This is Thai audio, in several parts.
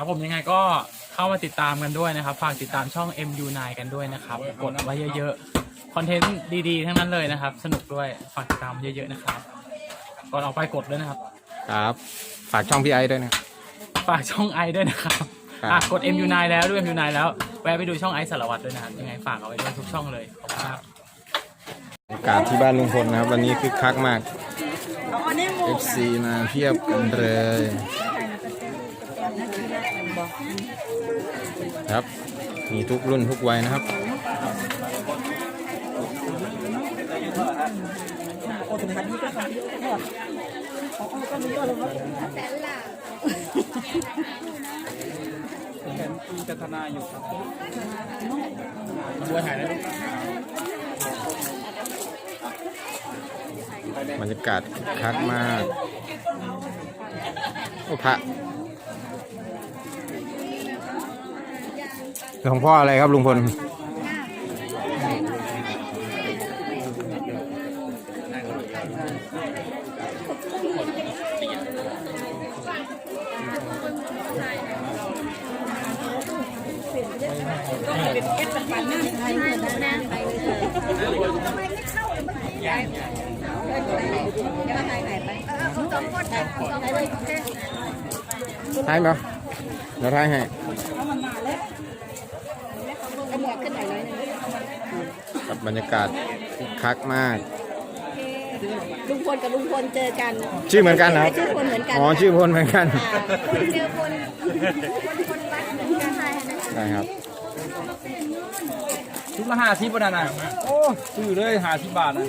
ครับผมยังไงก็เข้ามาติดตามกันด้วยนะครับ ฝากติดตามช่อง MU9 กันด้วยนะครับ กดไว้เยอะๆ คอนเทนต์ดีๆ ทั้งนั้นเลยนะครับ สนุกด้วย ฝากติดตามเยอะๆนะครับ ก่อนออกไปกดด้วยนะครับ ครับ ฝากช่องพี่ไอ้ด้วยนะ ฝากช่องไอด้วยนะครับครับ อะกด MU9 แล้วด้วย MU9 แล้ว แวะไปดูช่องไอสารวัตรด้วยนะครับยังไงฝากเอาไว้ด้วยทุกช่องเลย ขอบคุณครับอากาศที่บ้านลุงพลนะครับ วันนี้คึกคักมาก FC มาเพียบกันเลย ครับ มีทุกรุ่นทุกวัยนะครับจะทนาอยู่ครับบัวถ่ายได้บรรยากาศคึกคักมาก โอ้พระ หลวงพ่ออะไรครับลุงพลท้ายไหม เดี๋ยวท้ายให้กับบรรยากาศคึกคักมาก ลุงพลกับลุงพลเจอกันชื่อเหมือนกันนะครับชื่อพลเหมือนกันอ๋อชื่อพลเหมือนกันคนเจอคนคนคนวัดเหมือนกันใช่ครับทุกละห้าสิบบาทนะโอ้ซื้อเลยห้าสิบบาทนะ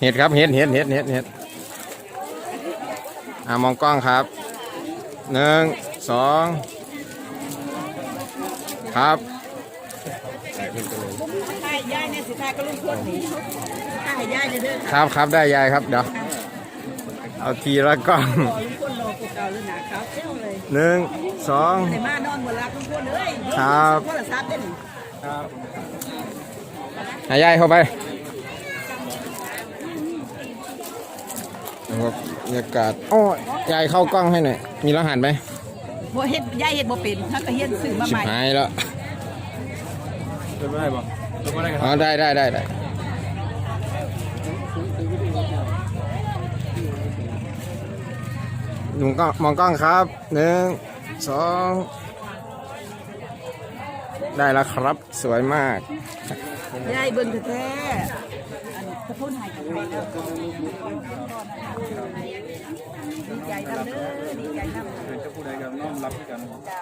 เห็ดครับเห็ดเห็ดเห็ดเห็ดเห็ดอ่ามองกล้องครับ หนึ่งสองครับครับครับได้ยายครับเดี๋ยวเอาทีละกล้องลุงพลรอกูเก่าเลยนะเขาเจ้าเลยหนึ่งสองในมานอนบนรักลุงพลเลยครับนให้ยายเข้าไป นะครับบรรยากาศโอ้ยายเข้ากล้องให้หน่อย มีรหัสไหมบ่เฮ็ดย่ายเฮ็ดบ่เป็นถ้าก็เฮ็ดซื้อมาชิใหบม่หายแล้วเป็นไม่ได้ป่ะเป็นไม่ได้กันอ๋อได้ได้ได้ได้หนุ่มกล้องมองกล้องครับหนึ่งสองได้แล้วครับสวยมากย่ายเบิ่งแท้ๆอันขอโทษให้กับใครแล้ว ดีใจนำเด้อดีใจนำจะพูดอะไรกันน้อมรับกันจ้า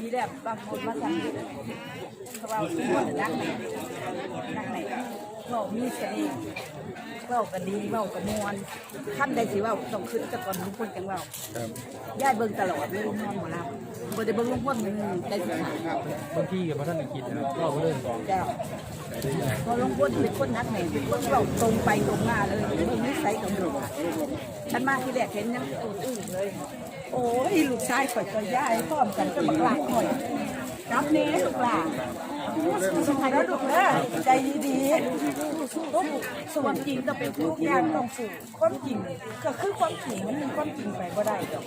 มีแบบบางคนมาสั่งเพราะว่าทุกคนรักไหนรักไหนเว้ามีเสน่ห์เว้ากันดีเว้ากันมวนท่านใดสิเว้าต้องขึ้นแต่ก่อนลุงพลจังเว้าย่ายเบิ่งตลอดเลยลุงหมดแล้ว บ่ได้เบิ่งลุงพลมันได้สิค่ะบางที่กับพระท่านอังกฤษนะก็เรื่องก่อนจ้าพอลุงพลเป็นคนนักแหนเป็นคนเราตรงไปตรงมาเลยเบิ่งนิสัยของหนูฉันมาที่แรกเห็นยังอื้อเลย โอ้ยลูกชายข่อยกับย่ายพร้อมกันก็บักหลักหน่อย รับเนี้ลูกหลานสุขายแล้วลูกเด้อใจดีๆลูกความจริงก็เป็นทุกอย่างต้องสู้ความจริงก็คือความจริงมันเป็นความจริงไปก็ได้ดอก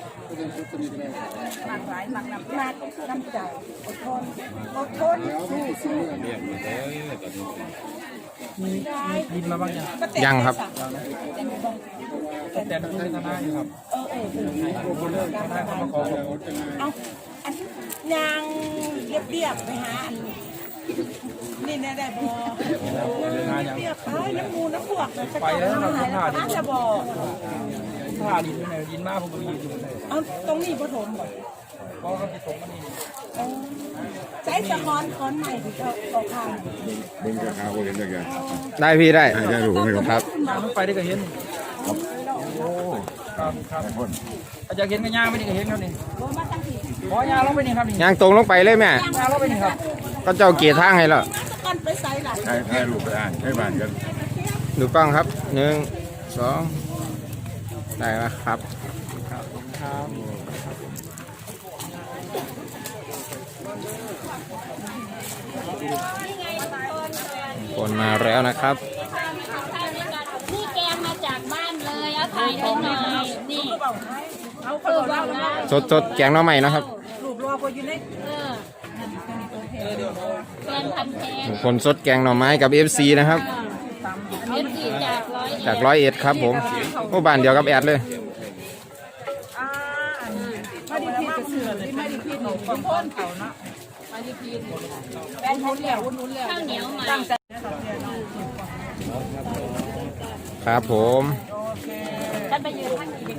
มากหลายมากน้ำมากน้ำใจอดทนอดทนสู้สู้ยินมาบ้างยังยังครับแต่ใช้ทนายอยู่ครับคนเลิกทนายเขามาขอเอาอันยาง เรียบเรียบๆไปหาอันนี่เนี่ยได้บ่เรียบไปน้ำมูน้ำพวกเลยไปแล้วเราจะผ่านจะบ่ผ้าดินอยู่ไหนยินมากผมก็ยืนอยู่ไหนเอาตรงนี้ปฐมบ่เพราะเขาติดตรงกันนี่ใช้สะคอนคอนใหม่ที่เขาเอาข้างมึงจะหาคนเห็นได้ไงได้พี่ได้ได้ได้รู้ไหมครับครับย่างไปได้ก็เห็นครับครับอาจจะเห็นก็ย่างไม่ได้ก็เห็นครับนี่ ขอย่างลงไปนี่ครับนี่ย่างตรงลงไปเลยแม่ย่างลงไปนี่ครับก็เจ้าเกียร์ทางให้แล้วสะคอนไปใส่ล่ะให้ให้ลูกไปอ่านให้บ้านกันดูกล้องครับหนึ่งสองได้แล้วครับครับคนมาแล้วนะครับนี่แกงมาจากบ้านเลยเอาถ่ายให้หน่อยนี่เบาให้เอาคนบอกเราแล้วสดสดแกงหน้อใหม่นาะครับ รูปรอคนอยู่ในแฟนพันธุ์แท้ลุงพลสดแกงหน่อไม้กับ FC นะครับเอฟซีจากร้อยจากร้อยเอ็ดครับผมโอ้บ้านเดียวกับแอดเลย อ่าอันนี้ไม่ได้ผิดกระสือที่ไม่ได้ผิดหนูของพ่นเขาเนาะไม่ได้ผิดแป้นหุ้นแล้วนุ่นแล้วข้าวเหนียวมาตั้งใจครับผมฉันไปยืนข้างนี้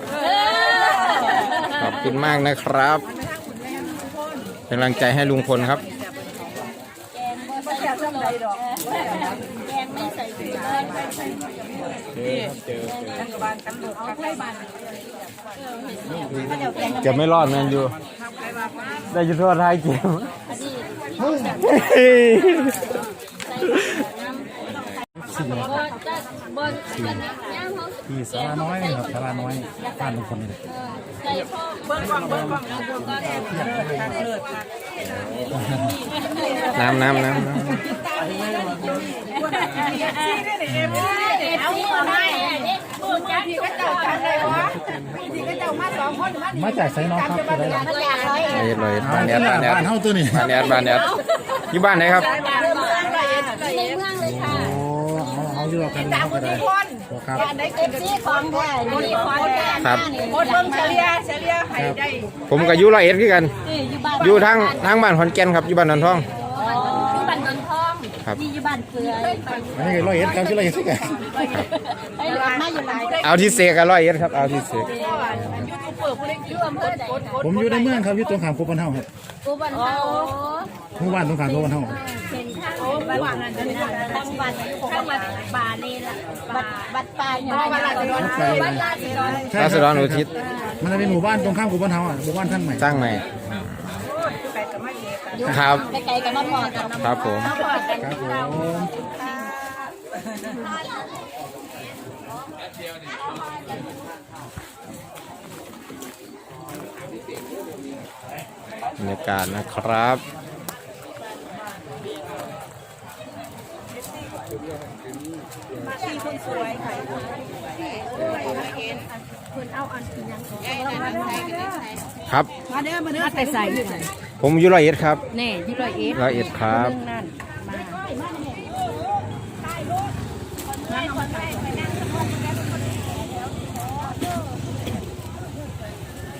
ขอบคุณมากนะครับ เป็นกำลังใจให้ลุงพลครับไม่อยากทำใดดอกแกงไม่ใส่เกลือรัฐบาลตำรวจเอาไทยบ้านจะไม่รอดแมนยูได้ยุทธวาท้ายเกมอดีตใส่น้ำบนจ ที่สาราน้อยครับสาราน้อยบ้านลุงพลนี่แหละใส่พ่อเบิ้งกล้องเล้องนะก็เลิศค่ะน้ำน้ำน้ำน้เอาหัวไม้เนี่ยพูดจักทุกคนมาจากไซน้องครับอะไรล่ะมาจากร้อยเลยบ้านแอดบ้านแอดบ้านเฮาตัวนี้บ้านแอดบ้านแอดอยู่บ้านไหนครับ ในเมืองเลยค่ะ โอ้เอาเอาอยู่กันเฮาก็ได้ครับเอฟซีของแท้นี่ของแท้ครับหมดเบิ้งเฉลี่ยเฉลี่ยให้ได้ผมกับยูร้อยเอ็ดคือกันอยู่บ้านอยู่ทางทางบ้านขอนแก่นครับอยู่บ้านนนทองอยู่บ้านนนทองครับนี่อยู่บ้านเกลืออันนี้ก็ร้อยเอ็ดครับที่ร้อยเอ็ดคือกันไอ้หลังมาอยู่ไหนเอาที่เซกับร้อยเอ็ดครับเอาที่เซกยูทูบเบอร์ผู้เล่นอยู่อำเภอใดผมอยู่ในเมืองครับอยู่ตรงข้ามโคบันเฮาครับกูบ้านเฮาหมู่บ้านตรงข้ามโคบันเฮา เป็นข้างบ้านนั้นจังหวัดจังหวัดป่านี่ล่ะบัดบัดป่าอย่างไรบัดราษฎรบัดราษฎรใช่ราษคฎรับรอุทิศมันจะเป็นหมู่บ้านตรงข้ามโคบันเฮาอะหมู่บ้านท่านใหม่สร้างใหม่ไปกับไม่เล็กครับไกลๆกันมาพอกันครับผมครับผมบรรยากาศนะครับ ที่คนสวยค่ะครับ มาเด้อมาเด้อไปใส่ผมอยู่ร้อยเอ็ดครับแน่ยี่ร้อยเอ็ดร้อยเอ็ดครับนั่น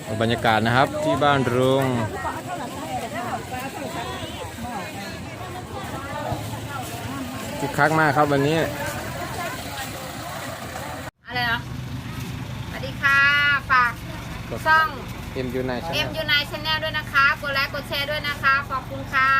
มาบรรยากาศนะครับที่บ้านรุง คึกคักมากครับวันนี้ อะไรเหรอสวัสดีค่ะฝากช่อง เอ็มยูไน M U 9 Channel ด้วยนะคะ กดไลค์ กดแชร์ด้วยนะคะ ขอบคุณค่ะ